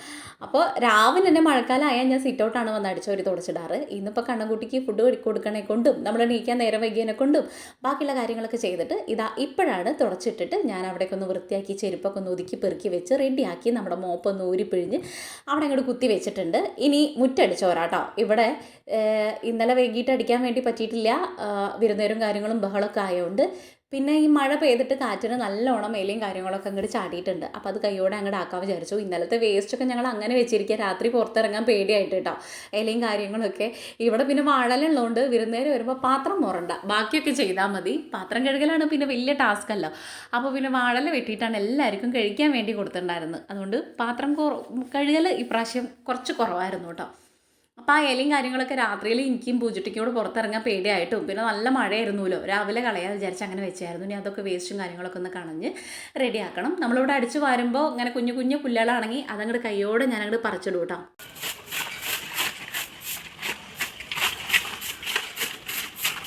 അപ്പോൾ രാവിലെ തന്നെ മഴക്കാലമായാൽ ഞാൻ സിറ്റ് ഔട്ടാണ് വന്ന് അടിച്ചവർ തുടച്ചിടാറ്. ഇന്നിപ്പോൾ കണ്ണൻകുട്ടിക്ക് ഫുഡ് കൊടുക്കണേ കൊണ്ടും നമ്മൾ നീക്കാൻ നേരം വൈകിയതിനെ കൊണ്ടും ബാക്കിയുള്ള കാര്യങ്ങളൊക്കെ ചെയ്തിട്ട് ഇതാ ഇപ്പോഴാണ് തുടച്ചിട്ടിട്ട് ഞാൻ അവിടേക്കൊന്ന് വൃത്തിയാക്കി ചെരുപ്പൊക്കെ ഒന്ന് ഒതുക്കി പെറുക്കി വെച്ച് റെഡിയാക്കി നമ്മുടെ മോപ്പ് ഒന്ന് ഊരിപ്പിഴിഞ്ഞ് അവിടെ അങ്ങോട്ട് കുത്തി വെച്ചിട്ടുണ്ട്. ഇനി മുറ്റടിച്ചോരാട്ടോ. ഇവിടെ ഇന്നലെ വൈകിട്ട് അടിക്കാൻ വേണ്ടി പറ്റിയിട്ടില്ല. വിരുന്നേരും കാര്യങ്ങളും ബഹളമൊക്കെ ആയതുകൊണ്ട് പിന്നെ ഈ മഴ പെയ്തിട്ട് കാറ്റിന് നല്ലോണം മേലെയും കാര്യങ്ങളൊക്കെ അങ്ങോട്ട് ചാടിയിട്ടുണ്ട്. അപ്പോൾ അത് കൈയോടെ അങ്ങോട്ട് ആക്കാൻ വിചാരിച്ചു. ഇന്നലത്തെ വേസ്റ്റൊക്കെ ഞങ്ങൾ അങ്ങനെ വെച്ചിരിക്കുക രാത്രി പുറത്തിറങ്ങാൻ പേടിയായിട്ട് കേട്ടോ ഇലയും കാര്യങ്ങളൊക്കെ. ഇവിടെ പിന്നെ വാഴലുള്ളതുകൊണ്ട് വിരുന്നേരം വരുമ്പോൾ പാത്രം മുറണ്ട. ബാക്കിയൊക്കെ ചെയ്താൽ മതി. പാത്രം കഴുകലാണ് പിന്നെ വലിയ ടാസ്ക് അല്ല. അപ്പോൾ പിന്നെ വാഴല വെട്ടിയിട്ടാണ് എല്ലാവർക്കും കഴിക്കാൻ വേണ്ടി കൊടുത്തിട്ടുണ്ടായിരുന്നത്. അതുകൊണ്ട് പാത്രം കഴുകൽ ഇപ്രാവശ്യം കുറച്ച് കുറവായിരുന്നു കേട്ടോ. അപ്പോൾ ആ ഇലയും കാര്യങ്ങളൊക്കെ രാത്രിയിൽ എനിക്കും പൂജട്ടിക്കും കൂടെ പുറത്തിറങ്ങാൻ പേടിയായിട്ടും. പിന്നെ നല്ല മഴയായിരുന്നല്ലോ രാവിലെ കളയാൻ വിചാരിച്ച് അങ്ങനെ വെച്ചായിരുന്നു. ഇനി അതൊക്കെ വേസ്റ്റും കാര്യങ്ങളൊക്കെ ഒന്ന് കളഞ്ഞ് റെഡിയാക്കണം. നമ്മളിവിടെ അടിച്ച് വരുമ്പോൾ ഇങ്ങനെ കുഞ്ഞു കുഞ്ഞു പുല്ലുകളാണെങ്കിൽ അതങ്ങോട്ട് കൈയോടെ ഞാൻ അങ്ങോട്ട് പറിച്ചിടും കേട്ടോ.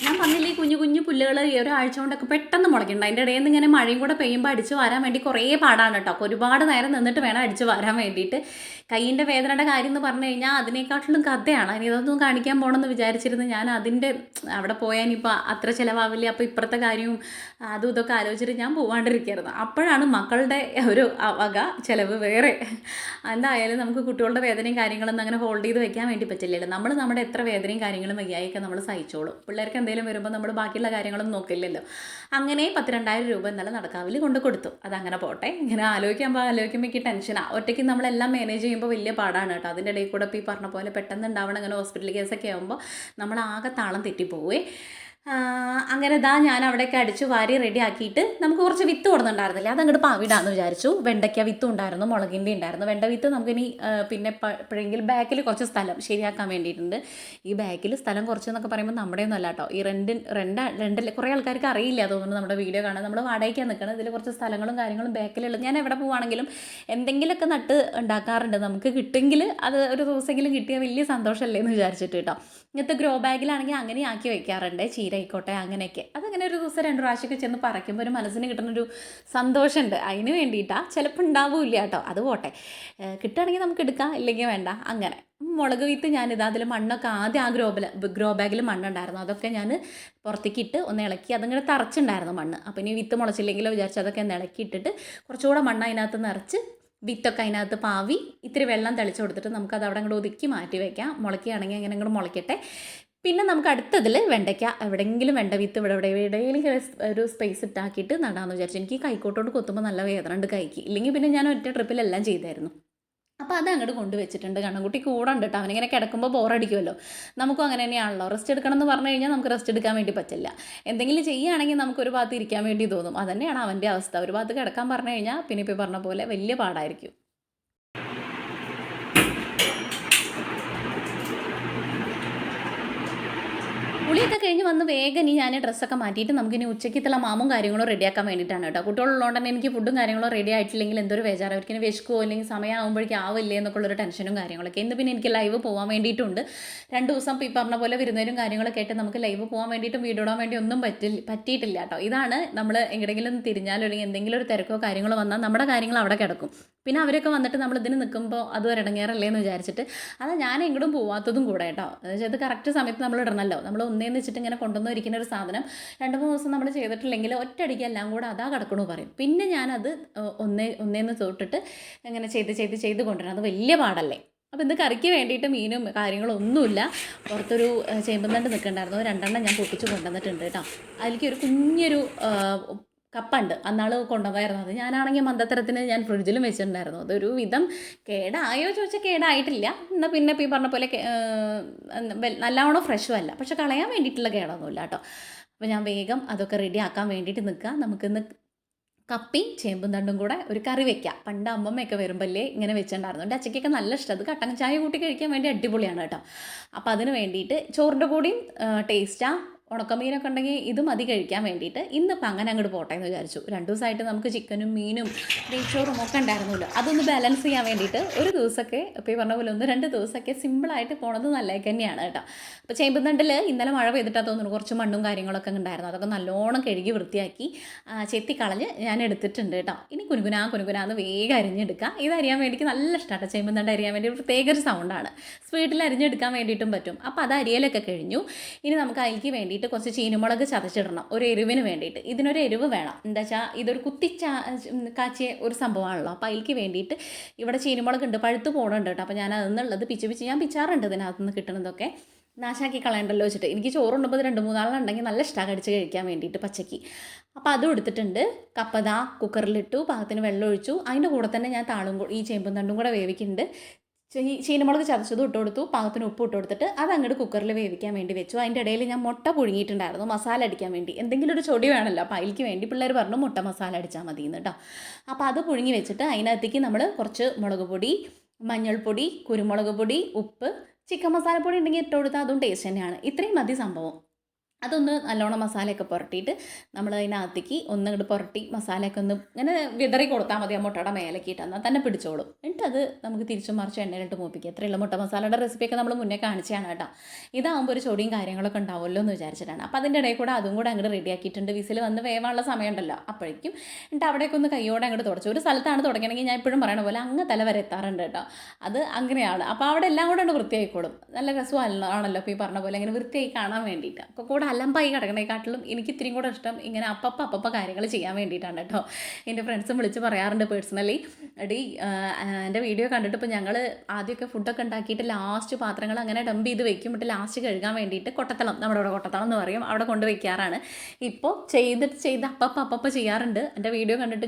ഞാൻ പറഞ്ഞില്ലേ ഈ കുഞ്ഞു കുഞ്ഞു പുല്ലുകൾ ഈ ഒരാഴ്ച കൊണ്ടൊക്കെ പെട്ടെന്ന് മുളയ്ക്കുന്നുണ്ട് അതിന്റെ ഇടയിൽ നിന്ന് ഇങ്ങനെ മഴയും കൂടെ പെയ്യുമ്പോൾ അടിച്ച് വരാൻ വേണ്ടി കുറേ പാടാണ് കേട്ടോ. ഒരുപാട് നേരം നിന്നിട്ട് വേണം അടിച്ച് വരാൻ വേണ്ടിയിട്ട്. കയ്യിന്റെ വേദനയുടെ കാര്യം എന്ന് പറഞ്ഞു കഴിഞ്ഞാൽ അതിനേക്കാട്ടിലും കഥയാണ്. ഇനി ഇതൊന്നും കാണിക്കാൻ പോകണമെന്ന് വിചാരിച്ചിരുന്നു. ഞാൻ അതിന്റെ അവിടെ പോയാൽ ഇപ്പോൾ അത്ര ചിലവാവില്ല. അപ്പോൾ ഇപ്പുറത്തെ കാര്യവും അതും ഇതൊക്കെ ആലോചിച്ചിട്ട് ഞാൻ പോവാണ്ടിരിക്കുകയായിരുന്നു. അപ്പോഴാണ് മക്കളുടെ ഒരു വക ചിലവ് വേറെ. എന്തായാലും നമുക്ക് കുട്ടികളുടെ വേദനയും കാര്യങ്ങളൊന്നും അങ്ങനെ ഹോൾഡ് ചെയ്ത് വെക്കാൻ വേണ്ടി പറ്റില്ലല്ലോ. നമ്മൾ നമ്മുടെ എത്ര വേദനയും കാര്യങ്ങളും വയ്യായൊക്കെ നമ്മൾ സഹിച്ചോളും. പിള്ളേർക്ക് എന്തെങ്കിലും വരുമ്പോൾ നമ്മൾ ബാക്കിയുള്ള കാര്യങ്ങളൊന്നും നോക്കില്ലല്ലോ. അങ്ങനെ പത്ത് രണ്ടായിരം രൂപ ഇന്നലെ നടക്കാവിൽ കൊണ്ട് കൊടുത്തു. അതങ്ങനെ പോട്ടെ. ഇങ്ങനെ ആലോചിക്കുമ്പോൾ ആലോചിക്കുമ്പോൾ എനിക്ക് ടെൻഷനാണ് ഒറ്റയ്ക്ക് നമ്മളെല്ലാം മാനേജ് ചെയ്യുമ്പോൾ വലിയ പാടാണ് കേട്ടോ. അതിന്റെ ഇടയിൽ കൂടെ ഇപ്പോൾ ഈ പറഞ്ഞ പോലെ പെട്ടെന്ന് ഉണ്ടാവണം അങ്ങനെ ഹോസ്പിറ്റൽ കേസൊക്കെ ആകുമ്പോൾ നമ്മൾ ആകെ താളം തെറ്റിപ്പോവേ. അങ്ങനെ ഇതാ ഞാൻ അവിടെയൊക്കെ അടിച്ചു വാരി റെഡി ആക്കിയിട്ട് നമുക്ക് കുറച്ച് വിത്ത് കൊടുക്കുന്നുണ്ടായിരുന്നില്ല അതങ്ങോട്ട് പാവിടാന്ന് വിചാരിച്ചു. വെണ്ടയ്ക്ക വിത്തും ഉണ്ടായിരുന്നു മുളകിന്റെ ഉണ്ടായിരുന്നു. വെണ്ട വിത്ത് നമുക്കിനി പിന്നെ പ- ബാക്കിൽ കുറച്ച് സ്ഥലം ശരിയാക്കാൻ വേണ്ടിയിട്ടുണ്ട്. ഈ ബാക്കിൽ സ്ഥലം കുറച്ച് എന്നൊക്കെ പറയുമ്പോൾ നമ്മുടെ ഒന്നും അല്ല കേട്ടോ. ഈ റെന്റ് റെന്റ് രണ്ടിൽ കുറേ ആൾക്കാർക്ക് അറിയില്ല. തോന്നുന്നു നമ്മുടെ വീഡിയോ കാണാൻ നമ്മൾ വാടകയ്ക്കാൻ നിൽക്കണം ഇതിൽ കുറച്ച് സ്ഥലങ്ങളും കാര്യങ്ങളും ബാക്കിലുള്ളത് ഞാൻ എവിടെ പോവുകയാണെങ്കിലും എന്തെങ്കിലുമൊക്കെ നട്ട് ഉണ്ടാക്കാറുണ്ട്. നമുക്ക് കിട്ടുമെങ്കിൽ അത് ഒരു ദിവസമെങ്കിലും കിട്ടിയാൽ വലിയ സന്തോഷമല്ലേ എന്ന് വിചാരിച്ചിട്ട് കേട്ടോ. ഇങ്ങനത്തെ ഗ്രോ ബാഗിലാണെങ്കിൽ അങ്ങനെ ആക്കി വെക്കാറുണ്ട് ചീര ആയിക്കോട്ടെ അങ്ങനെയൊക്കെ. അതങ്ങനെ ഒരു ദിവസം രണ്ട് പ്രാവശ്യമൊക്കെ ചെന്ന് പറിക്കുമ്പോൾ ഒരു മനസ്സിന് കിട്ടുന്നൊരു സന്തോഷമുണ്ട്. അതിന് വേണ്ടിയിട്ടാണ് ചിലപ്പോൾ ഉണ്ടാവില്ല കേട്ടോ. അത് പോട്ടെ. കിട്ടുകയാണെങ്കിൽ നമുക്ക് എടുക്കാം ഇല്ലെങ്കിൽ വേണ്ട. അങ്ങനെ. മുളക് വിത്ത് ഞാനിത് അതിൽ മണ്ണൊക്കെ ആദ്യം ആ ഗ്രോ ഗ്രോ ബാഗിൽ മണ്ണുണ്ടായിരുന്നു. അതൊക്കെ ഞാൻ പുറത്തേക്ക് ഇട്ട് ഒന്ന് ഇളക്കി അതിങ്ങനെ തറച്ചുണ്ടായിരുന്നു മണ്ണ്. അപ്പോൾ ഇനി വിത്ത് മുളച്ചില്ലെങ്കിലോ വിചാരിച്ചു അതൊക്കെ ഒന്ന് ഇളക്കി ഇട്ടിട്ട് കുറച്ചുകൂടെ മണ്ണ് അതിനകത്ത് നിറച്ച് വിത്തൊക്കെ അതിനകത്ത് പാവി ഇത്തിരി വെള്ളം തളിച്ചു കൊടുത്തിട്ട് നമുക്കത് അവിടെ അങ്ങോട്ട് ഒതുക്കി മാറ്റി വയ്ക്കാം മുളയ്ക്കുകയാണെങ്കിൽ അങ്ങനെ അങ്ങോട്ട് മുളയ്ക്കട്ടെ. പിന്നെ നമുക്ക് അടുത്തതിൽ വെണ്ടയ്ക്ക എവിടെയെങ്കിലും വെണ്ട വിത്ത് ഇവിടെ ഇവിടെ എവിടെയെങ്കിലും ഒരു സ്പേസ് ഇട്ടാക്കിയിട്ട് നടാമെന്ന് വിചാരിച്ചു. എനിക്ക് കൈക്കോട്ടോട് കൊത്തുമ്പോൾ നല്ല വേദന ഉണ്ട് കൈക്ക്. ഇല്ലെങ്കിൽ പിന്നെ ഞാൻ ഒറ്റ ട്രിപ്പിലെല്ലാം ചെയ്തായിരുന്നു. അപ്പോൾ അത് അങ്ങോട്ട് കൊണ്ടുവച്ചിട്ടുണ്ട്. കണ്ണൻകുട്ടി കൂടെ ഉണ്ട് കേട്ടോ അവനിങ്ങനെ കിടക്കുമ്പോൾ ബോറടിക്കുമല്ലോ നമുക്കും അങ്ങനെ തന്നെയാണല്ലോ. റെസ്റ്റ് എടുക്കണം എന്ന് പറഞ്ഞു കഴിഞ്ഞാൽ നമുക്ക് റെസ്റ്റ് എടുക്കാൻ വേണ്ടി പറ്റില്ല. എന്തെങ്കിലും ചെയ്യുകയാണെങ്കിൽ നമുക്ക് ഒരു ഭാഗത്ത് ഇരിക്കാൻ വേണ്ടി തോന്നും. അതന്നെയാണ് അവന്റെ അവസ്ഥ. ഒരു ഭാഗത്ത് കിടക്കാൻ പറഞ്ഞു കഴിഞ്ഞാൽ പിന്നെ ഇപ്പോൾ പറഞ്ഞ പോലെ വലിയ പാടായിരിക്കും. കുളിയൊക്കെ കഴിഞ്ഞ് വന്ന് വേഗം ഇനി ഞാൻ ഡ്രസ്സൊക്കെ മാറ്റിയിട്ട് നമുക്കിനി ഉച്ചയ്ക്കത്തുള്ള മാമും കാര്യങ്ങളും റെഡിയാക്കാൻ വേണ്ടിയിട്ടാണ് കേട്ടോ. കുട്ടികളുള്ളതുകൊണ്ട് തന്നെ എനിക്ക് ഫുഡും കാര്യങ്ങളും റെഡി ആയിട്ടില്ലെങ്കിൽ എന്തൊരു ബേജാറ്. അവർക്ക് വിശക്കുമോ അല്ലെങ്കിൽ സമയമാകുമ്പോഴേക്കും ആവില്ലേ എന്നൊക്കെ ഉള്ളൊരു ടെൻഷനും കാര്യങ്ങളൊക്കെ. ഇന്ന് പിന്നെ എനിക്ക് ലൈവ് പോകാൻ വേണ്ടിയിട്ടുണ്ട്. രണ്ട് ദിവസം ഈ പറഞ്ഞ പോലെ വരുന്നവരും കാര്യങ്ങളൊക്കെ ആയിട്ട് നമുക്ക് ലൈവ് പോകാൻ വേണ്ടിയിട്ടും വീഡിയോ വേണ്ടി ഒന്നും പറ്റില്ല പറ്റിയിട്ടില്ല കേട്ടോ. ഇതാണ് നമ്മൾ എങ്ങടെങ്കിലും തിരിഞ്ഞാലോ അല്ലെങ്കിൽ എന്തെങ്കിലും ഒരു തിരക്കോ കാര്യങ്ങളോ വന്നാൽ നമ്മുടെ കാര്യങ്ങൾ അവിടെ കിടക്കും. പിന്നെ അവരൊക്കെ വന്നിട്ട് നമ്മൾ ഇതിന് നിൽക്കുമ്പോൾ അത് ഒരു ഇടങ്ങേറല്ലേ എന്ന് വിചാരിച്ചിട്ട്. അത് ഞാൻ എങ്ങോട്ടും പോവാത്തതും കൂടെ കേട്ടോ. എന്നുവെച്ചാൽ ഇത് കറക്റ്റ് സമയത്ത് നമ്മൾ ഇടണമല്ലോ നമ്മൾ ഒന്നേന്ന് വെച്ചിട്ട് ഇങ്ങനെ കൊണ്ടുവന്നിരിക്കുന്ന ഒരു സാധനം രണ്ട് മൂന്ന് ദിവസം നമ്മൾ ചെയ്തിട്ടില്ലെങ്കിൽ ഒറ്റയടിക്ക് എല്ലാം കൂടെ അതാ കിടക്കണു പറയും. പിന്നെ ഞാനത് ഒന്നേ ഒന്നേന്ന് തൊട്ടിട്ട് ഇങ്ങനെ ചെയ്ത് ചെയ്ത് ചെയ്ത് കൊണ്ടുവരണം. അത് വലിയ പാടല്ലേ. അപ്പോൾ ഇത് കറിക്ക് വേണ്ടിയിട്ട് മീനും കാര്യങ്ങളും ഒന്നുമില്ല. പുറത്തൊരു ചേമ്പന്തണ്ട് ചേമ്പും തണ്ട് നിൽക്കണ്ടായിരുന്നു രണ്ടെണ്ണം ഞാൻ പൊട്ടിച്ച് കൊണ്ടുവന്നിട്ടുണ്ട് കേട്ടോ. അതിലേക്ക് ഒരു കുഞ്ഞൊരു കപ്പുണ്ട്. അന്നാൾ കൊണ്ടുവന്നായിരുന്നു. അത് ഞാനാണെങ്കിൽ മന്ദത്തരത്തിന് ഞാൻ ഫ്രിഡ്ജിലും വെച്ചിട്ടുണ്ടായിരുന്നു. അതൊരു വിധം കേടായോ ചോദിച്ചാൽ കേടായിട്ടില്ല. എന്നാൽ പിന്നെ ഈ പറഞ്ഞ പോലെ നല്ലവണ്ണം ഫ്രഷും അല്ല. പക്ഷെ കളയാൻ വേണ്ടിയിട്ടുള്ള കേടൊന്നുമില്ല കേട്ടോ. അപ്പോൾ ഞാൻ വേഗം അതൊക്കെ റെഡി ആക്കാൻ വേണ്ടിയിട്ട് നിൽക്കുക നമുക്കിന്ന് കപ്പിയും ചേമ്പും തണ്ടും കൂടെ ഒരു കറി വെക്കാം. പണ്ട് അമ്മമ്മയൊക്കെ വരുമ്പല്ലേ ഇങ്ങനെ വെച്ചിട്ടുണ്ടായിരുന്നു. എന്റെ അച്ചയ്ക്കൊക്കെ നല്ല ഇഷ്ടം. അത് കട്ടൻ ചായ കൂട്ടി കഴിക്കാൻ വേണ്ടി അടിപൊളിയാണ് കേട്ടോ. അപ്പോൾ അതിന് വേണ്ടിയിട്ട് ചോറിന്റെ കൂടിയും ടേസ്റ്റാ ഉണക്കമീനൊക്കെ ഉണ്ടെങ്കിൽ ഇത് മതി കഴിക്കാൻ വേണ്ടിയിട്ട്. ഇന്നിപ്പോൾ അങ്ങനെ അങ്ങോട്ട് പോട്ടെ എന്ന് വിചാരിച്ചു. രണ്ട് ദിവസമായിട്ട് നമുക്ക് ചിക്കനും മീനും നെയ്ച്ചോറും ഒക്കെ ഉണ്ടായിരുന്നല്ലോ. അതൊന്ന് ബാലൻസ് ചെയ്യാൻ വേണ്ടിയിട്ട് ഒരു ദിവസമൊക്കെ ഇപ്പോൾ ഈ പറഞ്ഞ പോലെ ഒന്ന് രണ്ട് ദിവസമൊക്കെ സിമ്പിളായിട്ട് പോണത് നല്ല തന്നെയാണ് കേട്ടോ. അപ്പോൾ ചേമ്പുന്നണ്ടിൽ ഇന്നലെ മഴ പെയ്തിട്ടാ തോന്നുന്നു കുറച്ച് മണ്ണും കാര്യങ്ങളൊക്കെ ഉണ്ടായിരുന്നു. അതൊക്കെ നല്ലോണം കഴുകി വൃത്തിയാക്കി ചെത്തിക്കളഞ്ഞ് ചെത്തി കളഞ്ഞ് ഞാൻ എടുത്തിട്ടുണ്ട് കേട്ടോ. ഇനി കുനുകുനാ കുനുകുനാന്ന് വേഗം അരിഞ്ഞെടുക്കുക ഇത് അറിയാൻ വേണ്ടിക്ക് നല്ല ഇഷ്ടമാണ് ചേമ്പുന്നണ്ട് അറിയാൻ വേണ്ടി പ്രത്യേക ഒരു സൗണ്ടാണ് സ്പീഡിൽ അരിഞ്ഞെടുക്കാൻ വേണ്ടിയിട്ടും പറ്റും. അപ്പോൾ അത് അരിയലൊക്കെ കഴിഞ്ഞു. ഇനി നമുക്ക് അതിലേക്ക് വേണ്ടിയിട്ട് കുറച്ച് ചീനിമുളക് ചതച്ചിടണം. ഒരു എരിവിന് വേണ്ടിയിട്ട്. ഇതിനൊരു എരിവ് വേണം. എന്താ വെച്ചാൽ ഇതൊരു കുത്തിച്ചാ കാച്ചിയ ഒരു സംഭവമാണല്ലോ. അപ്പോൾ അതിലേക്ക് വേണ്ടിയിട്ട് ഇവിടെ ചീനിമുളക് ഉണ്ട് പഴുത്ത് പോകണുണ്ട് കേട്ടോ. അപ്പോൾ ഞാൻ അതെന്നുള്ളത് പിച്ച് പിച്ച് ഞാൻ പിച്ചാറുണ്ട് ഇതിനകത്ത് നിന്ന് കിട്ടുന്നതൊക്കെ നാശാക്കി കളയണ്ടല്ലോ വെച്ചിട്ട്. എനിക്ക് ചോറുണ്ടുമ്പോൾ രണ്ട് മൂന്നാളുണ്ടെങ്കിൽ നല്ല ഇഷ്ടമാണ് കടിച്ച് കഴിക്കാൻ വേണ്ടിയിട്ട് പച്ചക്ക്. അപ്പോൾ അതും എടുത്തിട്ടുണ്ട്. കപ്പത കുക്കറിലിട്ടു പാകത്തിന് വെള്ളം ഒഴിച്ചു അതിന്റെ കൂടെ തന്നെ ഞാൻ താളും ഈ ചേമ്പും തണ്ടും കൂടെ വേവിക്കുന്നുണ്ട്. ചീ- ചീനമുളക് ചതച്ചതും ഇട്ട് കൊടുത്തു പാകത്തിന് ഉപ്പ് ഇട്ട് കൊടുത്തിട്ട് അത് അങ്ങോട്ട് കുക്കറിൽ വേവിക്കാൻ വേണ്ടി വെച്ചു. അതിന്റെ ഇടയിൽ ഞാൻ മുട്ട പുഴുങ്ങിയിട്ടുണ്ടായിരുന്നു മസാല അടിക്കാൻ വേണ്ടി. എന്തെങ്കിലും ഒരു ചൊടി വേണമല്ലോ അപ്പോൾ അതിലേക്ക് വേണ്ടി പിള്ളേർ പറഞ്ഞു മുട്ട മസാല അടിച്ചാൽ മതി എന്ന് കേട്ടോ അപ്പോൾ അത് പുഴുങ്ങി വെച്ചിട്ട് അതിനകത്തേക്ക് നമ്മൾ കുറച്ച് മുളക് പൊടി മഞ്ഞൾപ്പൊടി കുരുമുളക് പൊടി ഉപ്പ് ചിക്കൻ മസാലപ്പൊടി ഉണ്ടെങ്കിൽ ഇട്ട് കൊടുത്താൽ അതും ടേസ്റ്റ് തന്നെയാണ്. ഇത്രയും മതി സംഭവം. അതൊന്ന് നല്ലോണം മസാലയൊക്കെ പുരട്ടിയിട്ട് നമ്മൾ അതിനകത്തേക്ക് ഒന്ന് ഇങ്ങോട്ട് പുരട്ടി മസാലയൊക്കെ ഒന്ന് ഇങ്ങനെ വിതറി കൊടുത്താൽ മതി ആ മുട്ടയുടെ മേലക്കിയിട്ട് എന്നാൽ തന്നെ പിടിച്ചോളും. എന്നിട്ട് അത് നമുക്ക് തിരിച്ചും മറിച്ച് എണ്ണയിലിട്ട് മൂപ്പിക്കുക എത്രയുള്ള മുട്ട മസാലയുടെ റെസിപ്പിയൊക്കെ നമ്മൾ മുന്നേ കാണിച്ചാണ് കേട്ടോ. ഇതാകുമ്പോൾ ഒരു ചൊടിയും കാര്യങ്ങളൊക്കെ ഉണ്ടാവുമല്ലോ എന്ന് വിചാരിച്ചിട്ടാണ്. അപ്പോൾ അതിന്റെ ഇടയിൽ കൂടെ അതും കൂടെ അങ്ങോട്ട് റെഡിയാക്കിയിട്ടുണ്ട് വിസിൽ വന്ന് വേവാനുള്ള സമയമുണ്ടല്ലോ. അപ്പോഴേക്കും എന്നിട്ട് അവിടേക്ക് ഒന്ന് കൈയോടെ അങ്ങോട്ട് തുടച്ചു. ഒരു സ്ഥലത്താണ് തുടങ്ങണമെങ്കിൽ ഞാൻ എപ്പോഴും പറയണ പോലെ അങ്ങ് തല വരെ എത്താറുണ്ട് കേട്ടോ. അത് അങ്ങനെയാണ്. അപ്പോൾ അവിടെ എല്ലാം കൂടെ ഉണ്ട് വൃത്തിയായിക്കോളും. നല്ല രസമാണല്ലോ ഇപ്പോൾ ഈ പറഞ്ഞ പോലെ. അങ്ങനെ വൃത്തിയായി കാണാൻ വേണ്ടിയിട്ട്. അപ്പോൾ കൂടെ അലമ്പായി കിടക്കണേക്കാട്ടിലും എനിക്ക് ഇത്തിരിയും കൂടെ ഇഷ്ടം ഇങ്ങനെ അപ്പപ്പ അപ്പപ്പ കാര്യങ്ങൾ ചെയ്യാൻ വേണ്ടിയിട്ടാണ് കേട്ടോ. എന്റെ ഫ്രണ്ട്സും വിളിച്ച് പറയാറുണ്ട് പേഴ്സണലി എടി എന്റെ വീഡിയോ കണ്ടിട്ട് ഇപ്പോൾ ഞങ്ങൾ ആദ്യമൊക്കെ ഫുഡൊക്കെ ഉണ്ടാക്കിയിട്ട് ലാസ്റ്റ് പാത്രങ്ങൾ അങ്ങനെ ഡംപ് ചെയ്ത് വെക്കും. എന്നിട്ട് ലാസ്റ്റ് കഴുകാൻ വേണ്ടിയിട്ട് കൊട്ടത്തളം നമ്മുടെ ഇവിടെ കൊട്ടത്തളം എന്ന് പറയും അവിടെ കൊണ്ട് വെക്കാറാണ്. ഇപ്പോൾ ചെയ്തിട്ട് ചെയ്ത് അപ്പപ്പ അപ്പപ്പ ചെയ്യാറുണ്ട്. എന്റെ വീഡിയോ കണ്ടിട്ട്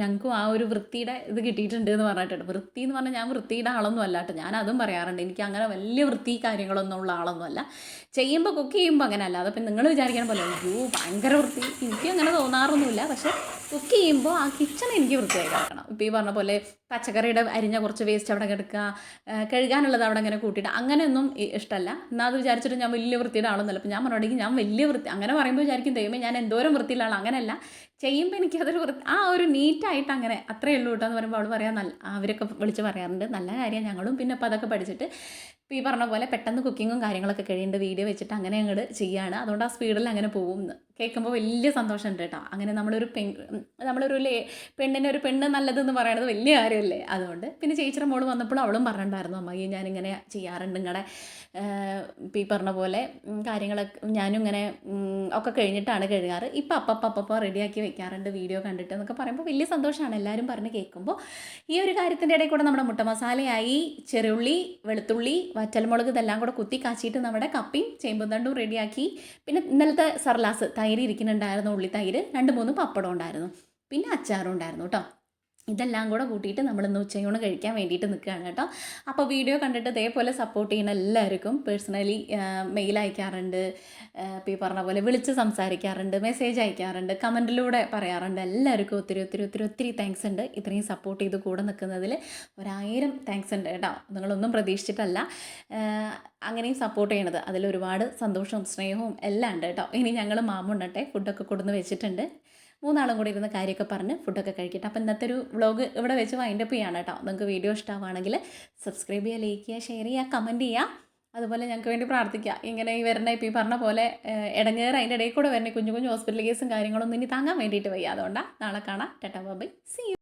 ഞങ്ങൾക്കും ആ ഒരു വൃത്തിയുടെ ഇത് കിട്ടിയിട്ടുണ്ട് എന്ന് പറഞ്ഞിട്ടുണ്ട്. വൃത്തി എന്ന് പറഞ്ഞാൽ ഞാൻ വൃത്തിയുടെ ആളൊന്നും അല്ല കേട്ടോ. ഞാൻ അതും പറയാറുണ്ട്. എനിക്ക് അങ്ങനെ വലിയ വൃത്തി കാര്യങ്ങളൊന്നും ഉള്ള ആളൊന്നുമല്ല. ചെയ്യുമ്പോൾ കുക്ക് ചെയ്യുമ്പോൾ അങ്ങനെ അല്ല അതപ്പം നിങ്ങൾ വിചാരിക്കണ പോലെ അയ്യോ ഭയങ്കര വൃത്തി. എനിക്ക് അങ്ങനെ തോന്നാറൊന്നുമില്ല. പക്ഷേ കുക്ക് ചെയ്യുമ്പോൾ ആ കിച്ചൺ എനിക്ക് വൃത്തിയായി കിടക്കണം. ഇപ്പോൾ ഈ പറഞ്ഞ പോലെ പച്ചക്കറിയുടെ അരിഞ്ഞ കുറച്ച് വേസ്റ്റ് അവിടെ കിടക്കുക കഴുകാനുള്ളത് അവിടെ അങ്ങനെ കൂട്ടിയിട്ട് അങ്ങനെയൊന്നും ഇഷ്ടമല്ല എന്നാൽ അത് വിചാരിച്ചിട്ട് ഞാൻ വലിയ വൃത്തിയുടെ ആളൊന്നുമല്ല അപ്പോൾ ഞാൻ പറഞ്ഞിട്ടുണ്ടെങ്കിൽ ഞാൻ വലിയ വൃത്തി അങ്ങനെ പറയുമ്പോൾ വിചാരിക്കും ദൈവമേ ഞാൻ എന്തോരം വൃത്തിയുള്ള ആൾ അങ്ങനെയല്ല. ചെയ്യുമ്പോൾ എനിക്കതൊരു വൃത്തി ആ ഒരു നീറ്റായിട്ട് അങ്ങനെ അത്രയേ ഉള്ളൂ കേട്ടോ എന്ന് പറയുമ്പോൾ അവൾ പറയാൻ നല്ല അവരൊക്കെ വിളിച്ച് പറയാറുണ്ട്. നല്ല കാര്യം ഞങ്ങളും പിന്നെ അപ്പോൾ അതൊക്കെ പഠിച്ചിട്ട് ഇപ്പോൾ ഈ പറഞ്ഞ പോലെ പെട്ടെന്ന് കുക്കിങ്ങും കാര്യങ്ങളൊക്കെ കഴിയേണ്ട വീഡിയോ വെച്ചിട്ട് അങ്ങനെ അങ്ങോട്ട് ചെയ്യുകയാണ് അതുകൊണ്ട് ആ സ്പീഡിൽ അങ്ങനെ പോകും കേൾക്കുമ്പോൾ വലിയ സന്തോഷമുണ്ട് കേട്ടോ അങ്ങനെ നമ്മളൊരു പെൺ നമ്മളൊരു ലേ പെണ്ണിനെ ഒരു പെണ്ണ് നല്ലതെന്ന് പറയുന്നത് വലിയ കാര്യമല്ലേ അതുകൊണ്ട് പിന്നെ ചേച്ചിയുടെ മോൾ വന്നപ്പോൾ അവളും പറഞ്ഞിട്ടുണ്ടായിരുന്നു അമ്മായി ഞാനിങ്ങനെ ചെയ്യാറുണ്ട് നിങ്ങളുടെ ഈ പറഞ്ഞ പോലെ കാര്യങ്ങളൊക്കെ ഞാനും ഇങ്ങനെ ഒക്കെ കഴിഞ്ഞിട്ടാണ് കഴുകാറ്. ഇപ്പം അപ്പപ്പം അപ്പപ്പം റെഡിയാക്കി വെക്കാറുണ്ട് വീഡിയോ കണ്ടിട്ട് എന്നൊക്കെ പറയുമ്പോൾ വലിയ സന്തോഷമാണ് എല്ലാവരും പറഞ്ഞ് കേൾക്കുമ്പോൾ ഈ ഒരു കാര്യത്തിന്റെ ഇടയിൽ കൂടെ നമ്മുടെ മുട്ട മസാലയായി ചെറുള്ളി വെളുത്തുള്ളി വറ്റൽമുളക് ഇതെല്ലാം കൂടെ കുത്തി കാച്ചിയിട്ട് നമ്മുടെ കപ്പിയും ചേമ്പുന്തണ്ടും റെഡിയാക്കി. പിന്നെ ഇന്നലത്തെ സർലാസ് തൈര് ഇരിക്കുന്നുണ്ടായിരുന്നു ഉള്ളി തൈര് രണ്ട് മൂന്ന് പപ്പടം ഉണ്ടായിരുന്നു. പിന്നെ അച്ചാറും ഉണ്ടായിരുന്നു കേട്ടോ ഇതെല്ലാം കൂടെ കൂട്ടിയിട്ട് നമ്മളിന്ന് ഉച്ചയൂണ് കഴിക്കാൻ വേണ്ടിയിട്ട് നിൽക്കുകയാണ് കേട്ടോ. അപ്പോൾ വീഡിയോ കണ്ടിട്ട് ഇതേപോലെ സപ്പോർട്ട് ചെയ്യുന്ന എല്ലാവർക്കും പേഴ്സണലി മെയിൽ അയക്കാറുണ്ട് ഇപ്പോൾ ഈ പറഞ്ഞ പോലെ വിളിച്ച് സംസാരിക്കാറുണ്ട് മെസ്സേജ് അയക്കാറുണ്ട് കമന്റിലൂടെ പറയാറുണ്ട്. എല്ലാവർക്കും ഒത്തിരി ഒത്തിരി ഒത്തിരി ഒത്തിരി താങ്ക്സ് ഉണ്ട്. ഇത്രയും സപ്പോർട്ട് ചെയ്ത് കൂടെ നിൽക്കുന്നതിൽ ഒരായിരം താങ്ക്സ് ഉണ്ട് കേട്ടോ. നിങ്ങളൊന്നും പ്രതീക്ഷിച്ചിട്ടല്ല. അങ്ങനെയും സപ്പോർട്ട് ചെയ്യണത്. അതിലൊരുപാട് സന്തോഷവും സ്നേഹവും എല്ലാം ഉണ്ട് കേട്ടോ. ഇനി ഞങ്ങൾ മാമുണ്ടട്ടെ ഫുഡൊക്കെ കൊടുന്ന് വെച്ചിട്ടുണ്ട്. മൂന്നാളും കൂടി ഇരുന്ന് കാര്യമൊക്കെ പറഞ്ഞ് ഫുഡൊക്കെ കഴിക്കട്ടെ. അപ്പോൾ ഇന്നത്തെ ഒരു വ്ളോഗ് ഇവിടെ വെച്ച് വൈൻഡപ്പ് ചെയ്യാണ് കേട്ടോ. നിങ്ങൾക്ക് വീഡിയോ ഇഷ്ടമാണെങ്കിൽ സബ്സ്ക്രൈബ് ചെയ്യുക ലൈക്ക് ചെയ്യുക ഷെയർ ചെയ്യുക കമന്റ് ചെയ്യുക. അതുപോലെ ഞങ്ങൾക്ക് വേണ്ടി പ്രാർത്ഥിക്കുക. ഇങ്ങനെ ഈ വരുന്ന ഇപ്പോൾ ഈ പറഞ്ഞ പോലെ ഇടങ്ങേറ് അതിന്റെ ഇടയിൽ കൂടെ വരണേ കുഞ്ഞു കുഞ്ഞു ഹോസ്പിറ്റൽ കേസും കാര്യങ്ങളൊന്നും ഇനി താങ്ങാൻ വേണ്ടിയിട്ട് വയ്യ. അതുകൊണ്ടാണ് നാളെ കാണാം. ടെട്ടാ ബൈ സി